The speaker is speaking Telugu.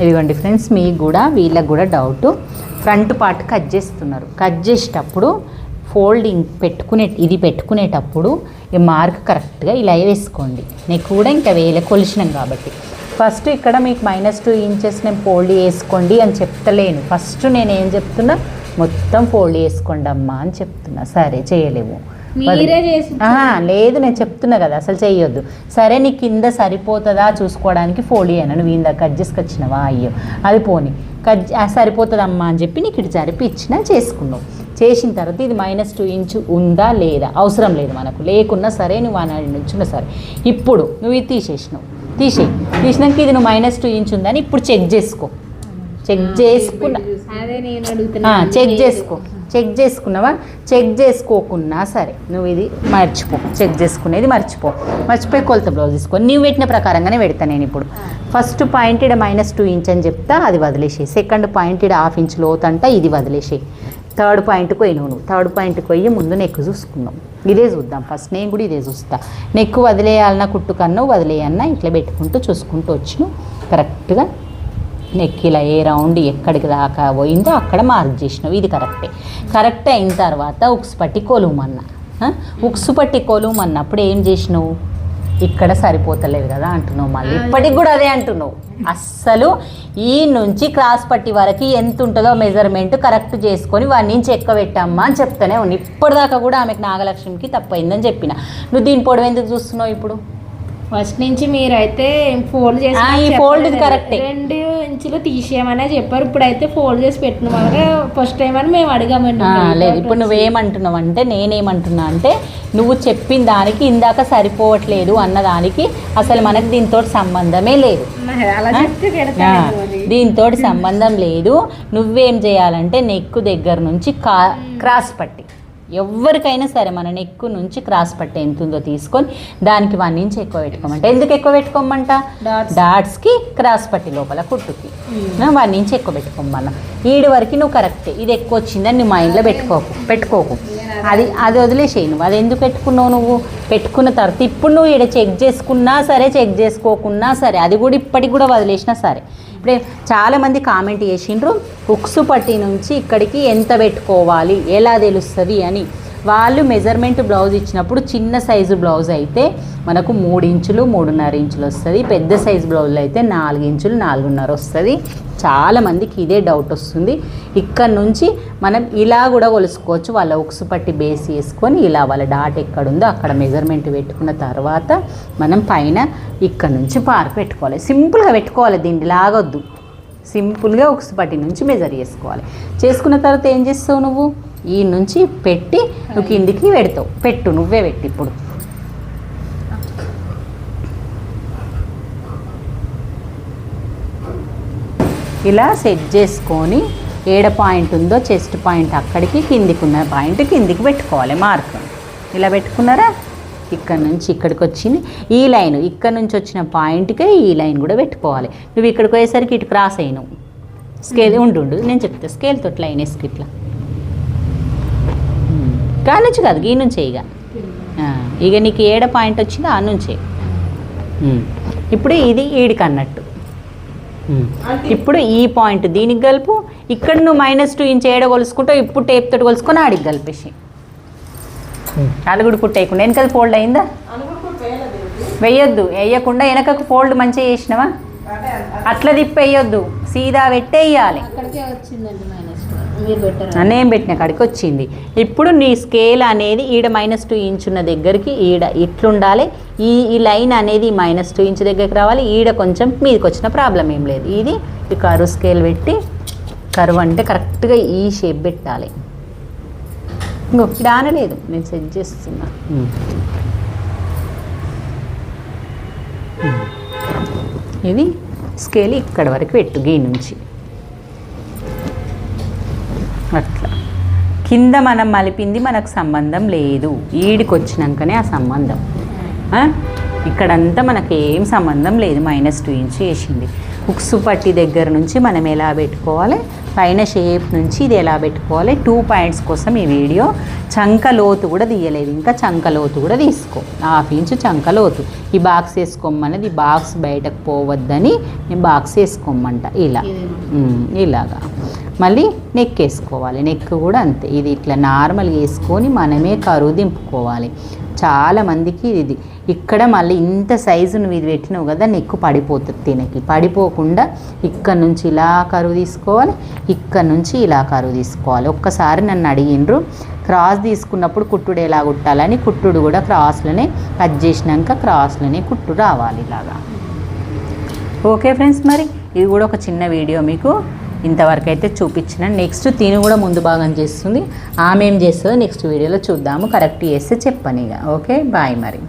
ఇదిగోండి ఫ్రెండ్స్ మీకు కూడా వీళ్ళకి కూడా డౌట్ ఫ్రంట్ పార్ట్ కట్ చేస్తున్నారు. కట్ చేసేటప్పుడు ఫోల్డింగ్ పెట్టుకునే ఇది పెట్టుకునేటప్పుడు ఈ మార్క్ కరెక్ట్గా ఇలా వేసుకోండి. నీకు కూడా ఇంకా వేలే కొలిసినాం కాబట్టి. ఫస్ట్ ఇక్కడ మీకు మైనస్ టూ ఇంచెస్ నేను ఫోల్డ్ చేసుకోండి అని చెప్తలేను. ఫస్ట్ నేను ఏం చెప్తున్నా? మొత్తం ఫోల్డ్ చేసుకోండి అమ్మా అని చెప్తున్నా. సరే చేయలేము. లేదు నేను చెప్తున్నా కదా అసలు చెయ్యొద్దు. సరే నీ కింద సరిపోతుందా చూసుకోవడానికి ఫోల్డ్ చేయను నువ్వు ఇందా కట్ చేసుకొచ్చినవా అయ్యో. అది పోని. కట్ సరిపోతుందమ్మా అని చెప్పి నీకు ఇటు జరిపి ఇచ్చినా చేసుకున్నావు. చేసిన తర్వాత ఇది మైనస్ టూ ఇంచు ఉందా లేదా? అవసరం లేదు మనకు. లేకున్నా సరే నువ్వు అని నుంచున్నా సరే. ఇప్పుడు నువ్వు ఇది తీసేసినావు. తీసేయి. తీసినాక ఇది నువ్వు మైనస్ టూ ఇంచు ఉందని ఇప్పుడు చెక్ చేసుకో. చెక్ చేసుకున్నా. చెక్ చేసుకో. చెక్ చేసుకున్నావా? చెక్ చేసుకోకున్నా సరే నువ్వు ఇది మర్చిపో. చెక్ చేసుకునేది మర్చిపో. మర్చిపోయి కొలత బ్లౌజ్ తీసుకో. నువ్వు పెట్టిన ప్రకారంగానే పెడతా నేను ఇప్పుడు. First point minus two inch అని చెప్తా అది వదిలేసేయి. సెకండ్ పాయింట్ హాఫ్ ఇంచ్ లోత్ అంట ఇది వదిలేసేయి. థర్డ్ పాయింట్కి పోయి నువ్వు. థర్డ్ పాయింట్కి పోయి ముందు నెక్ చూసుకున్నాం ఇదే చూద్దాం. ఫస్ట్ నేను కూడా ఇదే చూస్తా. నెక్ వదిలేయాలన్నా కుట్టుకన్నా వదిలేయన్నా ఇట్లా పెట్టుకుంటూ చూసుకుంటూ వచ్చి కరెక్ట్గా నెక్ ఇలా ఏ రౌండ్ ఎక్కడికి దాకా పోయిందో అక్కడ మార్క్ చేసినావు ఇది కరెక్టే. కరెక్ట్ అయిన తర్వాత ఉక్స్ పట్టి కొలుమన్నా? ఉక్స్ పట్టి కొలుమన్నప్పుడు ఏం చేసినావు? ఇక్కడ సరిపోతలేదు కదా అంటున్నావు మళ్ళీ. ఇప్పటికి కూడా అదే అంటున్నావు. అస్సలు ఈ నుంచి క్రాస్ పట్టి వరకు ఎంత ఉంటుందో మెజర్మెంట్ కరెక్ట్ చేసుకొని వాడి నుంచి ఎక్కువ పెట్టమ్మా అని చెప్తానే ఉంది ఇప్పటిదాకా కూడా ఆమెకు నాగలక్ష్మికి తప్పైందని చెప్పిన. నువ్వు దీని పొడవు ఎందుకు చూస్తున్నావు ఇప్పుడు? ఫస్ట్ నుంచి మీరైతే ఫోల్డ్ చేసి ఈ చెప్పలేదు. కరెక్టే. రెండు ఇంచులు తీసేయమనే చెప్పారు. ఇప్పుడైతే ఫోల్డ్ చేసి పెట్టిన ఫస్ట్ టైం అని మేము అడిగామండి లేదు ఇప్పుడు నువ్వేమంటున్నావు అంటే నేనేమంటున్నా అంటే నువ్వు చెప్పిన దానికి ఇందాక సరిపోవట్లేదు అన్న దానికి అసలు మనకు దీంతో సంబంధమే లేదు. దీంతో సంబంధం లేదు. నువ్వేం చేయాలంటే నెక్ దగ్గర నుంచి కా క్రాస్ పట్టి. ఎవరికైనా సరే మన నెక్ నుంచి క్రాస్ పట్టి ఎంత ఉందో తీసుకొని దానికి వన్ ఇంచ్ ఎక్కువ పెట్టుకోమంట. ఎందుకు ఎక్కువ పెట్టుకోమంట. డాట్స్కి క్రాస్ పట్టి లోపల కుట్టుకి. వన్ ఇంచ్ ఎక్కువ పెట్టుకోమన్న ఈడి వరకు నువ్వు కరెక్టే ఇది ఎక్కువ వచ్చిందని నీ మైండ్లో పెట్టుకోకు. పెట్టుకోకు. అది అది వదిలేసేయి నువ్వు. అది ఎందుకు పెట్టుకున్నావు నువ్వు? పెట్టుకున్న తర్వాత ఇప్పుడు నువ్వు ఇక్కడ చెక్ చేసుకున్నా సరే చెక్ చేసుకోకున్నా సరే అది కూడా ఇప్పటికి కూడా వదిలేసినా సరే. ఇప్పుడే చాలామంది కామెంట్ చేసిండ్రు ఉక్సు పట్టి నుంచి ఇక్కడికి ఎంత పెట్టుకోవాలి? ఎలా తెలుస్తుంది? అని. వాళ్ళు మెజర్మెంట్ బ్లౌజ్ ఇచ్చినప్పుడు చిన్న సైజు బ్లౌజ్ అయితే మనకు మూడు ఇంచులు మూడున్నర ఇంచులు వస్తుంది. పెద్ద సైజు బ్లౌజ్ అయితే నాలుగు ఇంచులు నాలుగున్నర వస్తుంది. చాలామందికి ఇదే డౌట్ వస్తుంది. ఇక్కడ నుంచి మనం ఇలా కూడా కొలుసుకోవచ్చు. వాళ్ళ ఉక్సు పట్టి బేస్ చేసుకొని ఇలా వాళ్ళ డాట్ ఎక్కడుందో అక్కడ మెజర్మెంట్ పెట్టుకున్న తర్వాత మనం పైన ఇక్కడ నుంచి పార్ పెట్టుకోవాలి. సింపుల్గా పెట్టుకోవాలి. దీన్ని లాగొద్దు. సింపుల్గా ఉక్సు పట్టి నుంచి మెజర్ చేసుకోవాలి. చేసుకున్న తర్వాత ఏం చేస్తావు నువ్వు? ఈ నుంచి పెట్టి నువ్వు కిందికి పెడతావు. పెట్టు నువ్వే పెట్టి ఇప్పుడు. ఇలా సెట్ చేసుకొని ఏడ పాయింట్ ఉందో చెస్ట్ పాయింట్ అక్కడికి కిందికి ఉన్న పాయింట్ కిందికి పెట్టుకోవాలి. మార్క్ ఇలా పెట్టుకున్నారా? ఇక్కడ నుంచి ఇక్కడికి వచ్చింది. ఈ లైన్ ఇక్కడ నుంచి వచ్చిన పాయింట్కే ఈ లైన్ కూడా పెట్టుకోవాలి. నువ్వు ఇక్కడికి పోయేసరికి ఇటు క్రాస్ అయినావు. స్కేల్ ఉండు నేను చెప్తా స్కేల్ తోటి లైన్ వేసుకు ఇట్లా. గా నుంచి కాదు ఈ నుంచే ఇక. ఆ, ఇక నీకు ఏడ పాయింట్ వచ్చిందో ఆ నుంచే. ఇప్పుడు ఇది ఈడికి అన్నట్టు. ఇప్పుడు ఈ పాయింట్ దీనికి కలుపు ఇక్కడ నువ్వు మైనస్ టూ ఇంచ్ ఏడ కొలుసుకుంటావు ఇప్పుడు టేప్ తోటి కొలుసుకొని ఆడికి కలిపేసి అలుగుడు కుట్టేయకుండా వెనకది ఫోల్డ్ అయిందా? వెయ్యొద్దు వేయకుండా వెనకకు ఫోల్డ్ మంచిగా చేసినావా? అట్లా తిప్పి వేయొద్దు సీదా పెట్టేయాలి నేను పెట్టిన కాడికి వచ్చింది. ఇప్పుడు నీ స్కేల్ అనేది ఈడ మైనస్ టూ ఇంచ్ ఉన్న దగ్గరికి ఈడ ఇట్లుండాలి. ఈ ఈ లైన్ అనేది మైనస్ టూ ఇంచ్ దగ్గరికి రావాలి. ఈడ కొంచెం మీదకి వచ్చిన ప్రాబ్లం ఏం లేదు. ఇది ఈ కరువు స్కేల్ పెట్టి కరువు అంటే కరెక్ట్గా ఈ షేప్ పెట్టాలి. ఇంకో ఇది ఆనలేదు నేను సెట్ చేస్తున్నా. ఉమ్. ఇది స్కేల్ ఇక్కడ వరకు పెట్టు గీ నుంచి. అట్లా కింద మనం మలిపింది మనకు సంబంధం లేదు. ఈడికి వచ్చినాకనే ఆ సంబంధం? ఇక్కడంతా మనకి ఏం సంబంధం లేదు. మైనస్ టూ ఇంచ్ వేసింది ఉక్సు పట్టి దగ్గర నుంచి మనం ఎలా పెట్టుకోవాలి? పైన షేప్ నుంచి ఇది ఎలా పెట్టుకోవాలి? టూ పాయింట్స్ కోసం ఈ వీడియో చంక లోతు కూడా తీయలేదు. ఇంకా చంక లోతు కూడా తీసుకో. హాఫ్ ఇంచు చంక లోతు. ఈ బాక్స్ వేసుకోమన్నది ఈ బాక్స్ బయటకు పోవద్దని నేను బాక్స్ వేసుకోమంట. ఇలా. ఇలాగా. మళ్ళీ నెక్ వేసుకోవాలి. నెక్ కూడా అంతే. ఇది ఇట్లా నార్మల్గా వేసుకొని మనమే కరువు దింపుకోవాలి. చాలా మందికి ఇది ఇక్కడ మళ్ళీ ఇంత సైజు నువ్వు ఇది పెట్టినావు కదా నెక్కు పడిపోతుంది తినకి. పడిపోకుండా ఇక్కడ నుంచి ఇలా కరువు తీసుకోవాలి ఇక్కడ నుంచి ఇలా కరువు తీసుకోవాలి. ఒక్కసారి నన్ను అడిగిండ్రు క్రాస్ తీసుకున్నప్పుడు కుట్టుడు ఎలా కుట్టాలని? కుట్టుడు కూడా క్రాస్లోనే కట్ చేసినాక క్రాస్లోనే కుట్టు రావాలి ఇలాగా. ఓకే ఫ్రెండ్స్ మరి ఇది కూడా ఒక చిన్న వీడియో మీకు. ఇంతవరకు అయితే చూపించిన నెక్స్ట్ తిని కూడా ముందు భాగం చేస్తుంది. ఆమె ఏం చేస్తుందో నెక్స్ట్ వీడియోలో చూద్దాము. కరెక్ట్ చేస్తే చెప్పని ఇక ఓకే? బాయ్ మరి.